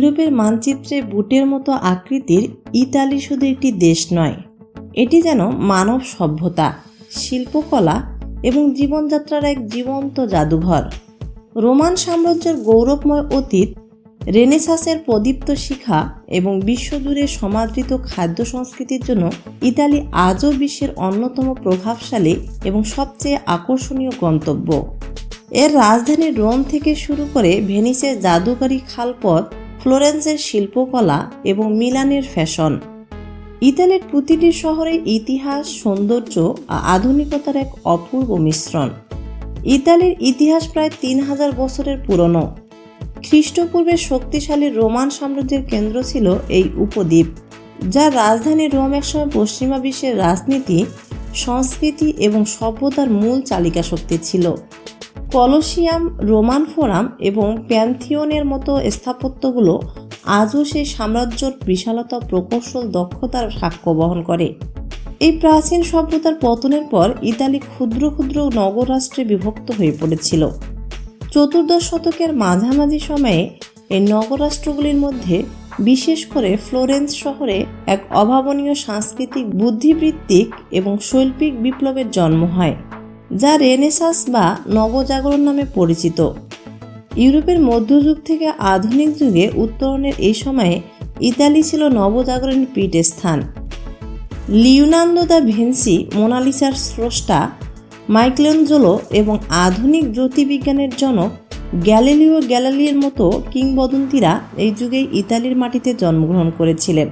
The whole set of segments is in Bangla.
ইউরোপের মানচিত্রে বুটের মতো আকৃতির ইতালি শুধু একটি দেশ নয়, এটি যেন মানব সভ্যতা, শিল্পকলা এবং জীবনযাত্রার এক জীবন্ত জাদুঘর। রোমান সাম্রাজ্যের গৌরবময় অতীত, রেনেসাসের প্রদীপ্ত শিখা এবং বিশ্বজুড়ে সমাদৃত খাদ্য সংস্কৃতির জন্য ইতালি আজও বিশ্বের অন্যতম প্রভাবশালী এবং সবচেয়ে আকর্ষণীয় গন্তব্য। এর রাজধানী রোম থেকে শুরু করে ভেনিসের জাদুকারী খালপথ ফ্লোরেন্সের শিল্পকলা এবং মিলানের ফ্যাশন। ইতালির প্রতিটি শহরে ইতিহাস, সৌন্দর্য আধুনিকতার এক অপূর্ব মিশ্রণ। ইতালির ইতিহাস প্রায় তিন হাজার বছরের পুরনো। খ্রিস্টপূর্বে শক্তিশালী রোমান সাম্রাজ্যের কেন্দ্র ছিল এই উপদ্বীপ যার রাজধানী রোম একসময় পশ্চিমা বিশ্বের রাজনীতি, সংস্কৃতি এবং সভ্যতার মূল চালিকা শক্তি ছিল। কলসিয়াম, রোমান ফোরাম এবং প্যান্থিয়নের মতো স্থাপত্যগুলো আজও সেই সাম্রাজ্যর বিশালতা, প্রকৌশল, দক্ষতার সাক্ষ্য বহন করে। এই প্রাচীন সভ্যতার পতনের পর ইতালি ক্ষুদ্র ক্ষুদ্র নগররাষ্ট্রে বিভক্ত হয়ে পড়েছিল। চতুর্দশ শতকের মাঝামাঝি সময়ে এই নগরাষ্ট্রগুলির মধ্যে, বিশেষ করে ফ্লোরেন্স শহরে এক অভাবনীয় সাংস্কৃতিক বুদ্ধিবৃত্তিক এবং শৈল্পিক বিপ্লবের জন্ম হয়। যা রেনেসাস বা নবজাগরণ নামে পরিচিত। ইউরোপের মধ্যযুগ থেকে আধুনিক যুগে উত্তরণের এই সময়ে ইতালি ছিল নবজাগরণ নবজাগরণের পীঠস্থান। লিওনান্দো দা ভিনসি, মোনালিসার স্রষ্টা, মাইক্লেঞ্জোলো এবং আধুনিক জ্যোতির্বিজ্ঞানের জনক গ্যালিলিও গ্যালালির মতো কিংবদন্তিরা এই যুগেই ইতালির মাটিতে জন্মগ্রহণ করেছিলেন।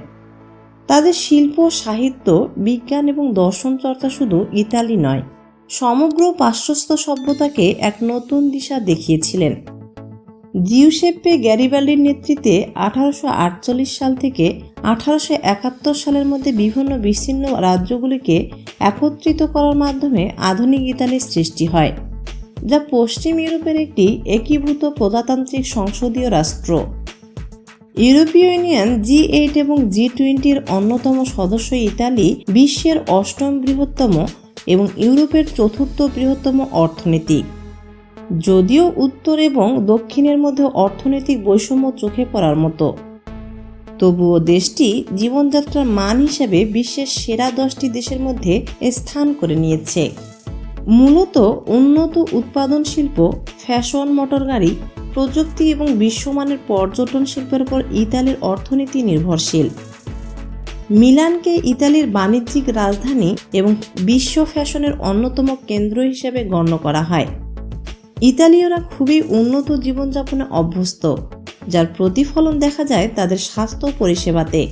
তাদের শিল্প, সাহিত্য, বিজ্ঞান এবং দর্শন চর্চা শুধু ইতালি নয় সমগ্র পাশ্চাত্য সভ্যতাকে এক নতুন দিশা দেখিয়েছিলেন। জিউসেপ্পে গ্যারিবালির নেতৃত্বে আঠারোশো আটচল্লিশ সাল থেকে আঠারোশো একাত্তর সালের মধ্যে বিভিন্ন বিচ্ছিন্ন রাজ্যগুলিকে একত্রিত করার মাধ্যমে আধুনিক ইতালির সৃষ্টি হয়, যা পশ্চিম ইউরোপের একটি একীভূত প্রজাতান্ত্রিক সংসদীয় রাষ্ট্র। ইউরোপীয় ইউনিয়ন জি এইট এবং জি টোয়েন্টির অন্যতম সদস্য ইতালি বিশ্বের অষ্টম বৃহত্তম এবং ইউরোপের চতুর্থ বৃহত্তম অর্থনীতি। যদিও উত্তর এবং দক্ষিণের মধ্যে অর্থনৈতিক বৈষম্য চোখে পড়ার মতো। তবুও দেশটি জীবনযাত্রার মান হিসেবে বিশ্বের সেরা দশটি দেশের মধ্যে স্থান করে নিয়েছে। মূলত উন্নত উৎপাদন শিল্প, ফ্যাশন, মোটর গাড়ি, প্রযুক্তি এবং বিশ্বমানের পর্যটন শিল্পের উপর ইতালির অর্থনীতি নির্ভরশীল। মিলানকে ইতালির বাণিজ্যিক রাজধানী এবং বিশ্ব ফ্যাশনের অন্যতম কেন্দ্র হিসেবে গণ্য করা হয়। ইতালীয়রা খুবই উন্নত জীবনযাপনে অভ্যস্ত, যার প্রতিফলন দেখা যায় তাদের স্বাস্থ্য পরিষেবাতে।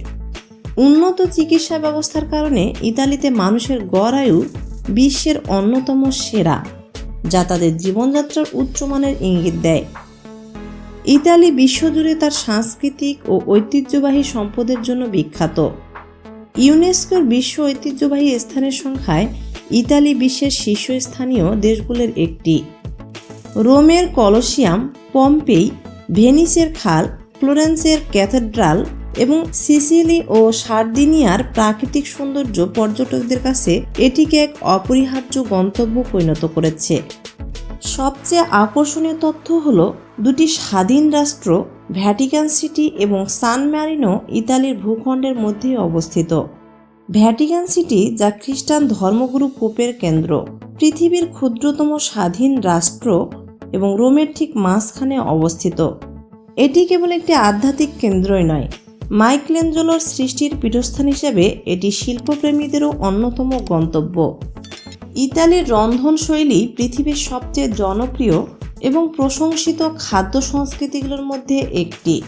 উন্নত চিকিৎসা ব্যবস্থার কারণে ইতালিতে মানুষের গড় আয়ু বিশ্বের অন্যতম সেরা, যা তাদের জীবনযাত্রার উচ্চমানের ইঙ্গিত দেয়। ইতালি বিশ্বজুড়ে তার সাংস্কৃতিক ও ঐতিহ্যবাহী সম্পদের জন্য বিখ্যাত। ইউনেস্কোর বিশ্ব ঐতিহ্যবাহী স্থানের সংখ্যায় ইতালি বিশ্বের শীর্ষস্থানীয় দেশগুলোর একটি। রোমের কলসিয়াম, পম্পেই, ভেনিসের খাল, ফ্লোরেন্সের ক্যাথেড্রাল এবং সিসিলি ও সার্দিনিয়ার প্রাকৃতিক সৌন্দর্য পর্যটকদের কাছে এটিকে এক অপরিহার্য গন্তব্য পরিণত করেছে। সবচেয়ে আকর্ষণীয় তথ্য হল দুটি স্বাধীন রাষ্ট্র ভ্যাটিকান সিটি এবং সান ম্যারিনো ইতালির ভূখণ্ডের মধ্যে অবস্থিত। ভ্যাটিকান সিটি যা খ্রিস্টান ধর্মগুরু পোপের কেন্দ্র। পৃথিবীর ক্ষুদ্রতম স্বাধীন রাষ্ট্র এবং রোমের ঠিক মাঝখানে অবস্থিত। এটি কেবল একটি আধ্যাত্মিক কেন্দ্রই নয়, মাইক্লেঞ্জোলোর সৃষ্টির পীঠস্থান হিসেবে এটি শিল্পপ্রেমীদেরও অন্যতম গন্তব্য। ইতালির রন্ধনশৈলী পৃথিবীর সবচেয়ে জনপ্রিয় এবং প্রশংসিত খাদ্য সংস্কৃতিগুলোর মধ্যে একটি।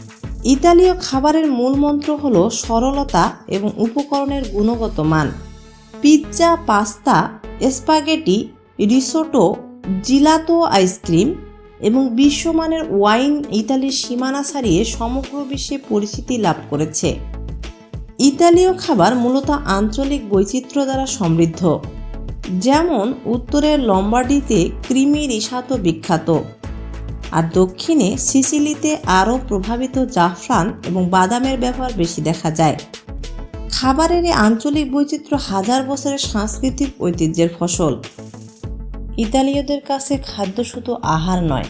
ইতালীয় খাবারের মূল মন্ত্র হল সরলতা এবং উপকরণের গুণগত মান। Pizza, pasta, spaghetti, risotto, gelato ice cream এবং বিশ্বমানের ওয়াইন ইতালির সীমানা ছাড়িয়ে সমগ্র বিশ্বে পরিচিতি লাভ করেছে। ইতালীয় খাবার মূলত আঞ্চলিক বৈচিত্র্য দ্বারা সমৃদ্ধ। যেমন উত্তরের লম্বার্ডিতে ক্রিমি রিসাতো বিখ্যাত, আর দক্ষিণে সিসিলিতে আরও প্রভাবিত জাফরান এবং বাদামের ব্যবহার বেশি দেখা যায়। খাবারের এই আঞ্চলিক বৈচিত্র্য হাজার বছরের সাংস্কৃতিক ঐতিহ্যের ফসল। ইতালীয়দের কাছে খাদ্য শুধু আহার নয়,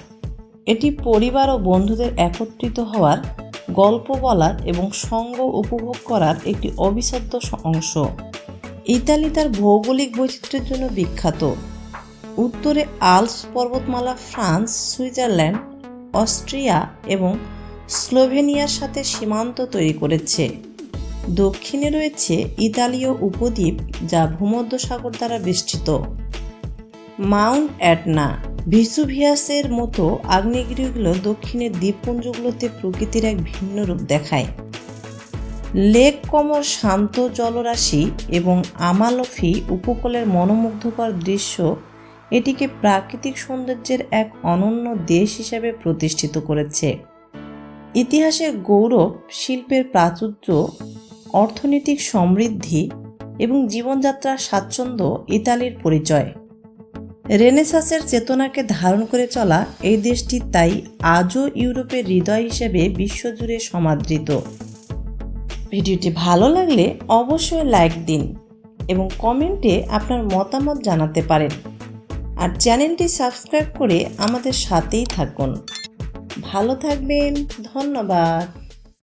এটি পরিবার ও বন্ধুদের একত্রিত হওয়ার, গল্প বলার এবং সঙ্গ উপভোগ করার একটি অবিচ্ছেদ্য অংশ। ইতালি তার ভৌগোলিক বৈচিত্র্যের জন্য বিখ্যাত। উত্তরে আলস পর্বতমালা ফ্রান্স, সুইজারল্যান্ড, অস্ট্রিয়া এবং স্লোভেনিয়ার সাথে সীমান্ত তৈরি করেছে। দক্ষিণে রয়েছে ইতালীয় উপদ্বীপ যা ভূমধ্যসাগর দ্বারা বেষ্টিত। মাউন্ট অ্যাটনা, ভিসুভিয়াসের মতো আগ্নেয়গিরিগুলো দক্ষিণের দ্বীপপুঞ্জগুলোতে প্রকৃতির এক ভিন্ন রূপ দেখায়। লেক কমর শান্ত জলরাশি এবং আমালফি উপকূলের মনোমুগ্ধকর দৃশ্য এটিকে প্রাকৃতিক সৌন্দর্যের এক অনন্য দেশ হিসেবে প্রতিষ্ঠিত করেছে। ইতিহাসের গৌরব, শিল্পের প্রাচুর্য, অর্থনৈতিক সমৃদ্ধি এবং জীবনযাত্রার স্বাচ্ছন্দ্য ইতালির পরিচয়। রেনেসাসের চেতনাকে ধারণ করে চলা এই দেশটি তাই আজও ইউরোপের হৃদয় হিসেবে বিশ্বজুড়ে সমাদৃত। ভিডিওটি ভালো লাগলে অবশ্যই লাইক দিন এবং কমেন্টে আপনার মতামত জানাতে পারেন। আর চ্যানেলটি সাবস্ক্রাইব করে আমাদের সাথেই থাকুন। ভালো থাকবেন, ধন্যবাদ।